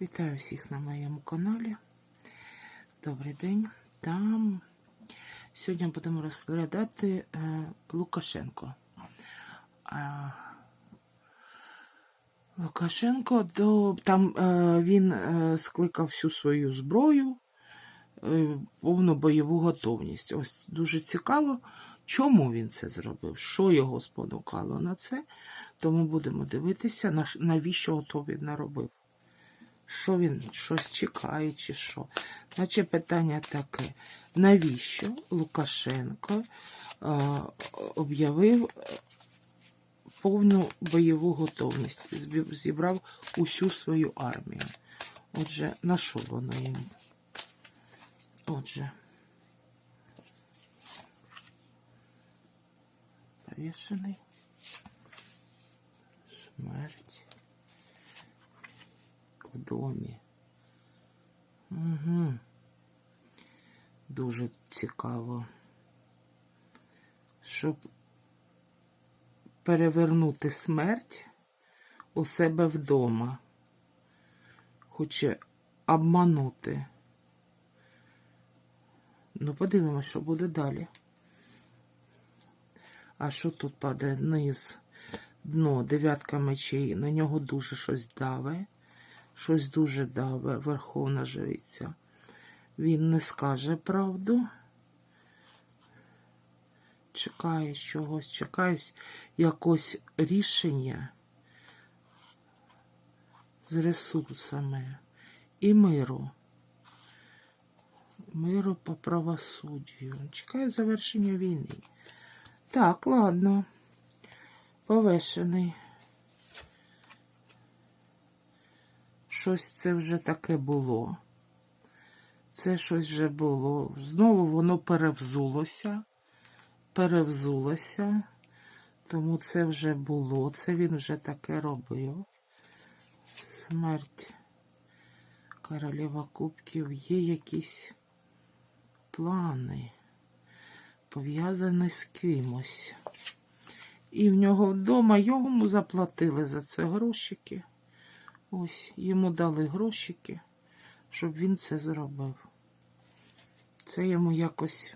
Вітаю всіх на моєму каналі. Добрий день. Там сьогодні будемо розглядати е, Лукашенко. Е, Лукашенко до там е, він скликав всю свою зброю, повну бойову готовність. Ось дуже цікаво, чому він це зробив, що його спонукало на це. Тому будемо дивитися, на навіщо то він наробив. Що він щось чекає, чи що? Значить, питання таке: навіщо Лукашенко е, об'явив повну бойову готовність, зібрав усю свою армію? Отже, на що воно йому? Отже, повішений. Смерть домі. Угу. Дуже цікаво. Щоб перевернути смерть у себе вдома. Хоче обманути. Ну, подивимося, що буде далі. А що тут падає низ? Дно, дев'ятка мечей, на нього дуже щось даве. Щось дуже даве, верховна жриця. Він не скаже правду. Чекає чогось, чекає якось рішення з ресурсами і миру. Миру по правосуддю. Чекає завершення війни. Так, ладно. Повешений. Щось це вже таке було. Це щось вже було. Знову воно перевзулося. Перевзулося. Тому це вже було. Це він вже таке робив. Смерть королева кубків. Є якісь плани, пов'язані з кимось. І в нього вдома йому заплатили за це грошики. Ось йому дали грошики, щоб він це зробив. Це йому якось,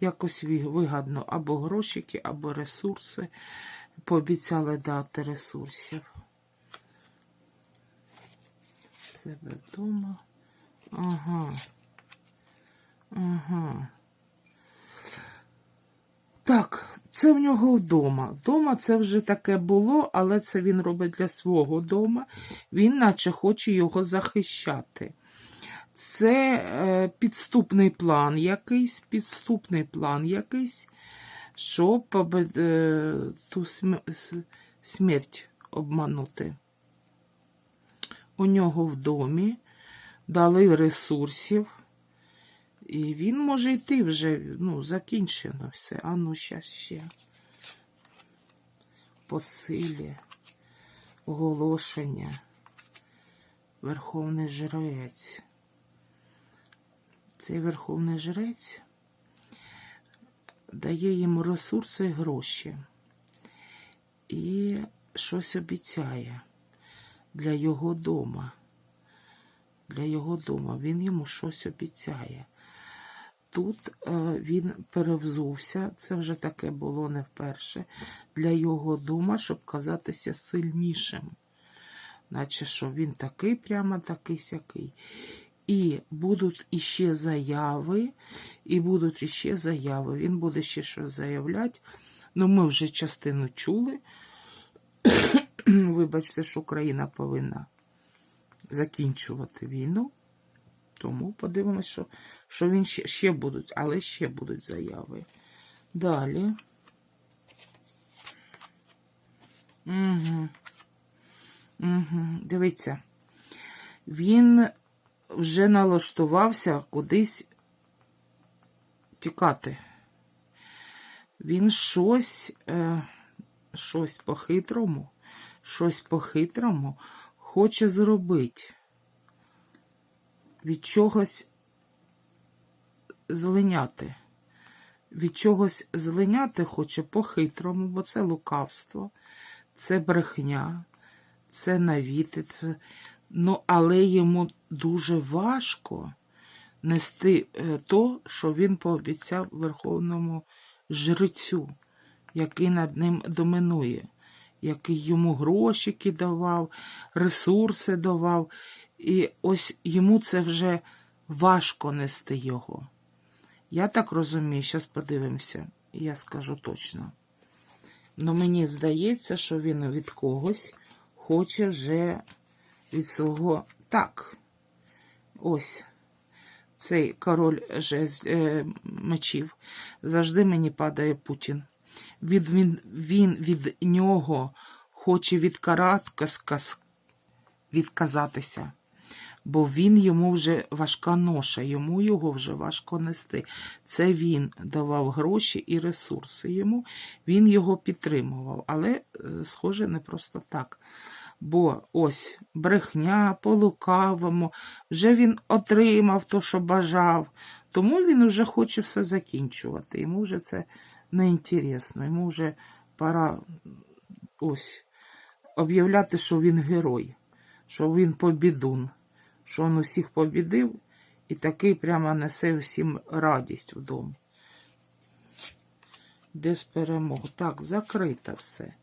якось вигадно або грошики, або ресурси. Пообіцяли дати ресурсів. Себе вдома. Ага. Ага. Так, це в нього вдома. Дома це вже таке було, але це він робить для свого дома. Він наче хоче його захищати. Це е, підступний план якийсь, підступний план якийсь, щоб е, ту смерть обманути. У нього в домі дали ресурсів. І він може йти вже, ну, закінчено все. А ну, щас ще. По силі, оголошення. Верховний жрець. Цей верховний жрець дає йому ресурси і гроші. І щось обіцяє для його дома. Для його дома. Він йому щось обіцяє. Тут е, він перевзувся, це вже таке було не вперше, для його дома, щоб казатися сильнішим. Наче що він такий, прямо такий сякий. І будуть іще заяви, і будуть іще заяви. Він буде ще щось заявляти. Ну, ми вже частину чули. Вибачте, що Україна повинна закінчувати війну. Тому подивимося, що, що він ще, ще будуть, але ще будуть заяви. Далі. Угу. Угу. Дивіться, він вже налаштувався кудись тікати. Він щось, е, щось по-хитрому, щось по-хитрому хоче зробити від чогось злиняти. Від чогось злиняти хоче по-хитрому, бо це лукавство, це брехня, це навіти, це Ну, але йому дуже важко нести е, то, що він пообіцяв верховному жрецю, який над ним домінує, який йому гроші давав, ресурси давав. І ось йому це вже важко нести його. Я так розумію, зараз подивимося, я скажу точно. Ну, мені здається, що він від когось хоче вже від свого. Так. Ось цей король жез... е, мечів. Завжди мені падає Путін. Від, він, він від нього хоче відкараткас, відказатися. Бо він йому вже важка ноша, йому його вже важко нести. Це він давав гроші і ресурси йому, він його підтримував, але, е, схоже, не просто так. Бо ось брехня по лукавому, вже він отримав то, що бажав, тому він вже хоче все закінчувати. Йому вже це не інтересно, йому вже пора ось об'являти, що він герой, що він побідун, що він усіх побідив і такий прямо несе всім радість вдома. Десь перемог. Так, закрито все.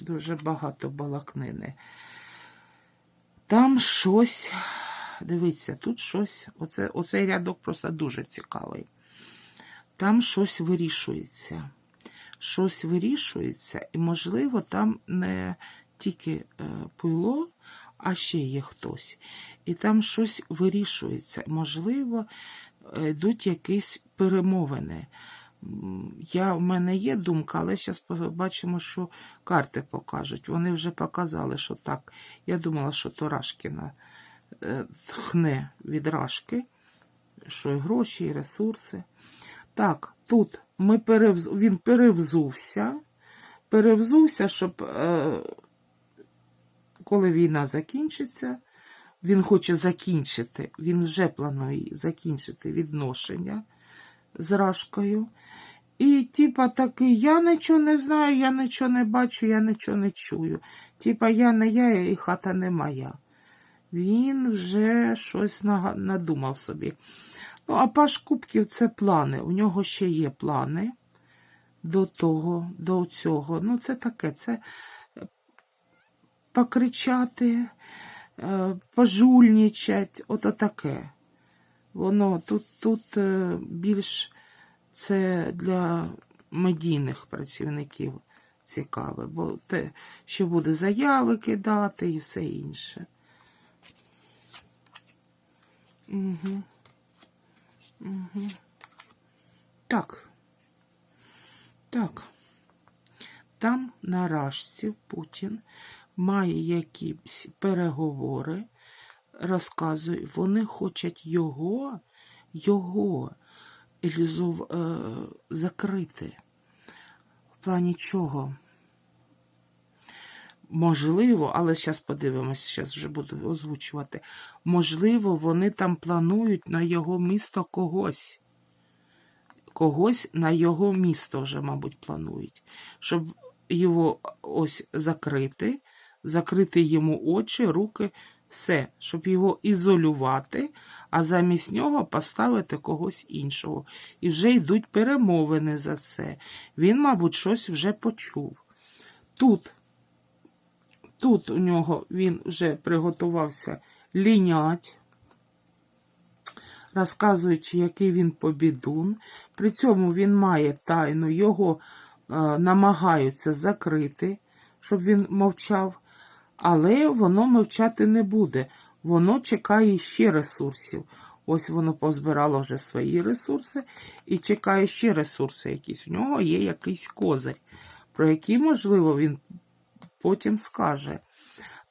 Дуже багато балакнини. Там щось, дивіться, тут щось, оце, оцей рядок просто дуже цікавий. Там щось вирішується. Щось вирішується, і, можливо, там не тільки е, пуйло, а ще є хтось. І там щось вирішується. Можливо, е, йдуть якісь перемовини. Я, в мене є думка, але зараз побачимо, що карти покажуть. Вони вже показали, що так. Я думала, що то Рашкіна е, тхне від Рашки, що і гроші, і ресурси. Так, тут ми перевз... він перевзувся, перевзувся, щоб е... коли війна закінчиться, він хоче закінчити, він вже планує закінчити відношення з Рашкою. І, типа, такий, я нічого не знаю, я нічого не бачу, я нічого не чую. Типа, я не я, і хата не моя. Він вже щось надумав собі. Ну, а Паш Кубків це плани. У нього ще є плани до того, до цього. Ну, це таке, це покричати, е, пожульничать, ото таке. Воно тут, тут е, більш це для медійних працівників цікаве, бо те, що буде заяви кидати і все інше. Угу. Угу. Так. Так. Там на Рашці Путін має якісь переговори, розказує, вони хочуть його, його Елізов е, закрити. В плані чого? Можливо, але зараз подивимось, зараз вже буду озвучувати. Можливо, вони там планують на його місто когось. Когось на його місто вже, мабуть, планують. Щоб його ось закрити, закрити йому очі, руки, все, щоб його ізолювати, а замість нього поставити когось іншого. І вже йдуть перемовини за це. Він, мабуть, щось вже почув. Тут Тут у нього він вже приготувався лінять, розказуючи, який він побідун. При цьому він має тайну, його е, намагаються закрити, щоб він мовчав. Але воно мовчати не буде. Воно чекає ще ресурсів. Ось воно позбирало вже свої ресурси і чекає ще ресурси якісь. В нього є якийсь козир, про який, можливо, він потім скаже.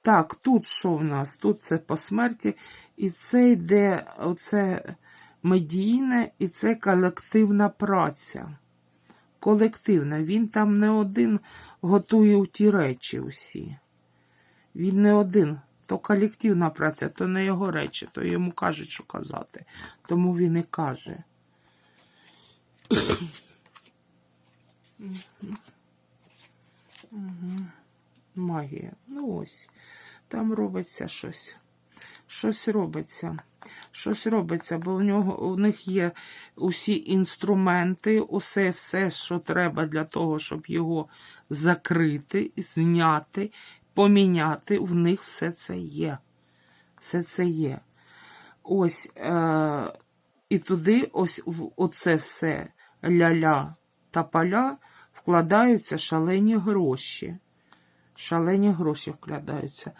Так, тут що в нас? Тут це по смерті, і це йде оце медійне, і це колективна праця. Колективна. Він там не один готує ті речі усі. Він не один. То колективна праця, то не його речі, то йому кажуть, що казати. Тому він і каже. Магія. Ну ось. Там робиться щось. Щось робиться. Щось робиться, бо у нього у них є усі інструменти, усе все, що треба для того, щоб його закрити, зняти, поміняти. В них все це є. Все це є. Ось е- і туди, ось в оце все ля-ля та поля вкладаються шалені гроші. Шалені гроші вкладаються.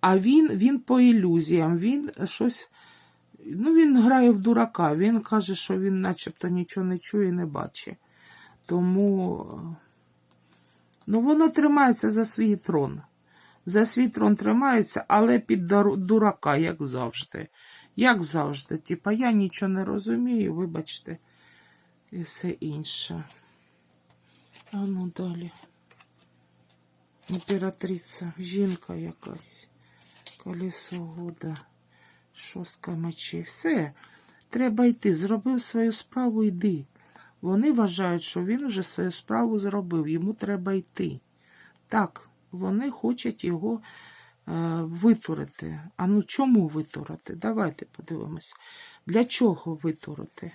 А він, він по ілюзіям, він щось. Ну, він грає в дурака. Він каже, що він начебто нічого не чує і не бачить. Тому ну, воно тримається за свій трон. За свій трон тримається, але під дурака, як завжди. Як завжди. Типа, я нічого не розумію, вибачте, і все інше. А ну далі. Імператриця, жінка якась. Колесо года. Шостка мечей. Все. Треба йти. Зробив свою справу, йди. Вони вважають, що він вже свою справу зробив. Йому треба йти. Так, вони хочуть його е, витурити. А ну чому витурити? Давайте подивимось. Для чого витурити?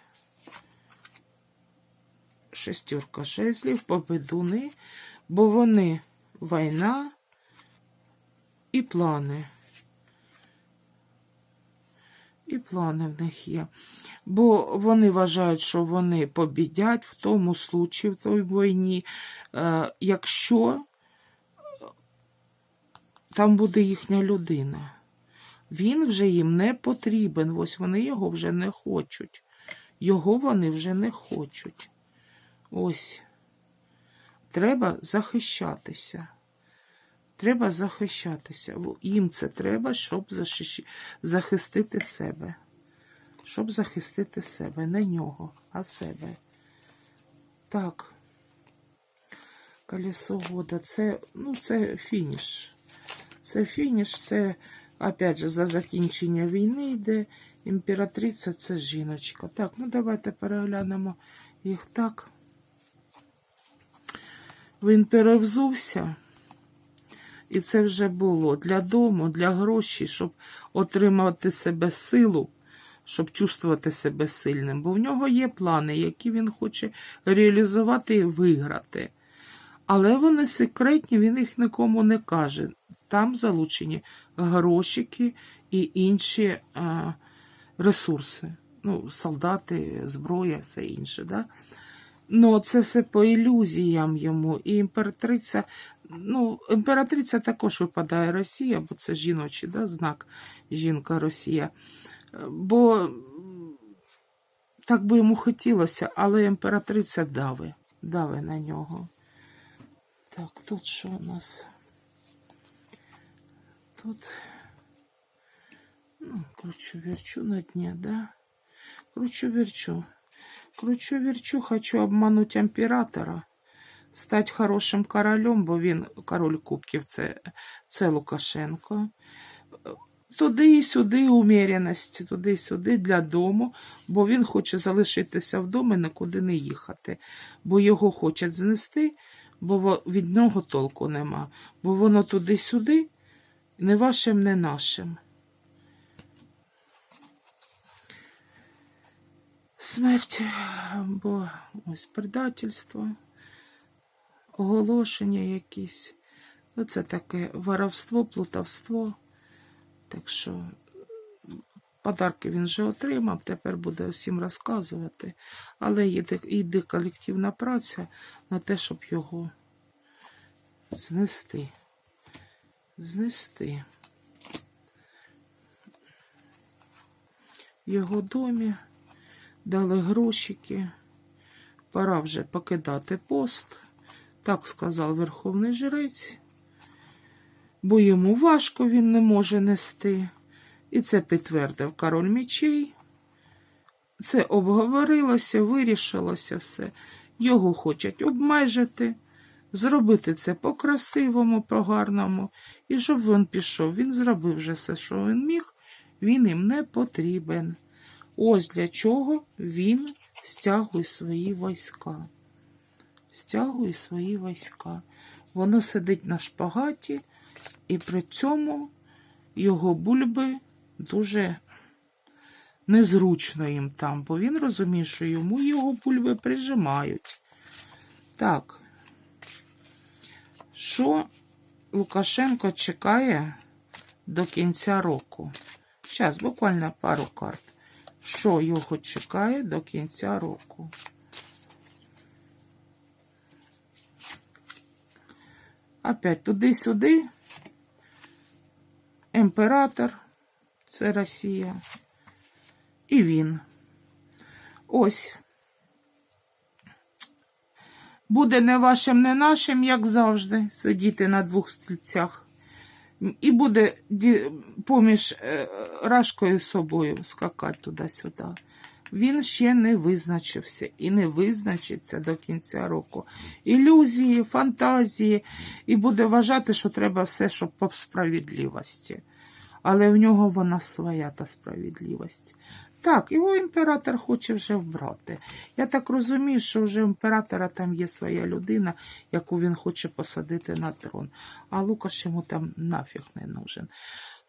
Шестерка жезлів, победуни, бо вони війна і плани. І плани в них є. Бо вони вважають, що вони побідять в тому случаї, в той війні, е, якщо там буде їхня людина. Він вже їм не потрібен. Ось вони його вже не хочуть. Його вони вже не хочуть. Ось. Треба захищатися. Треба захищатися. Їм це треба, щоб захистити себе. Щоб захистити себе. Не нього, а себе. Так. Колесо года. Це, ну, це фініш. Це фініш, це, опять же, за закінчення війни йде. Імператриця це жіночка. Так, ну давайте переглянемо їх так. Він перевзувся. І це вже було для дому, для грошей, щоб отримати себе силу, щоб чувствувати себе сильним. Бо в нього є плани, які він хоче реалізувати і виграти. Але вони секретні, він їх нікому не каже. Там залучені грошики і інші а, ресурси. Ну, солдати, зброя, все інше. Да? Ну, це все по ілюзіям йому. І імператриця, ну, імператриця також випадає Росія, бо це жіночий да, знак жінка Росія. Бо так би йому хотілося, але імператриця дави, дави на нього. Так, тут що у нас? Тут, ну, кручу верчу на дне, да? Кручу верчу. Кручу верчу, хочу обмануть імператора. Стать хорошим королем, бо він король кубків, це, це Лукашенко. Туди і сюди уміряність, туди і сюди для дому, бо він хоче залишитися вдома і нікуди не їхати. Бо його хочуть знести, бо від нього толку нема. Бо воно туди-сюди, не вашим, не нашим. Смерть, бо ось предательство, оголошення якісь. Ну, це таке воровство, плутовство. Так що подарки він вже отримав, тепер буде всім розказувати. Але йде, йде колективна праця на те, щоб його знести. Знести. В його домі дали грошики. Пора вже покидати пост. Так сказав Верховний Жрець. Бо йому важко він не може нести. І це підтвердив король мечей. Це обговорилося, вирішилося все. Його хочуть обмежити, зробити це по-красивому, по-гарному. І щоб він пішов, він зробив вже все, що він міг, він їм не потрібен. Ось для чого він стягує свої війська. Стягує свої війська. Воно сидить на шпагаті і при цьому його бульби дуже незручно їм там, бо він розуміє, що йому його бульби прижимають. Так. Що Лукашенко чекає до кінця року? Зараз, буквально пару карт. Що його чекає до кінця року? Опять туди-сюди. Імператор, це Росія. І він. Ось. Буде не вашим, не нашим, як завжди, сидіти на двох стільцях. І буде поміж е, рашкою собою скакати туди-сюди. Він ще не визначився і не визначиться до кінця року. Ілюзії, фантазії, і буде вважати, що треба все, щоб по справедливості. Але в нього вона своя та справедливість. Так, його імператор хоче вже вбрати. Я так розумію, що вже імператора там є своя людина, яку він хоче посадити на трон. А Лукаш йому там нафіг не нужен.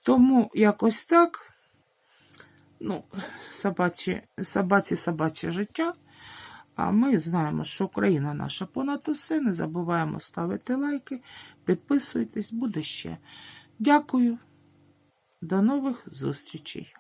Тому якось так. Ну, собачі, собаці собаче життя. А ми знаємо, що Україна наша понад усе. Не забуваємо ставити лайки, підписуйтесь, буде ще. Дякую. До нових зустрічей.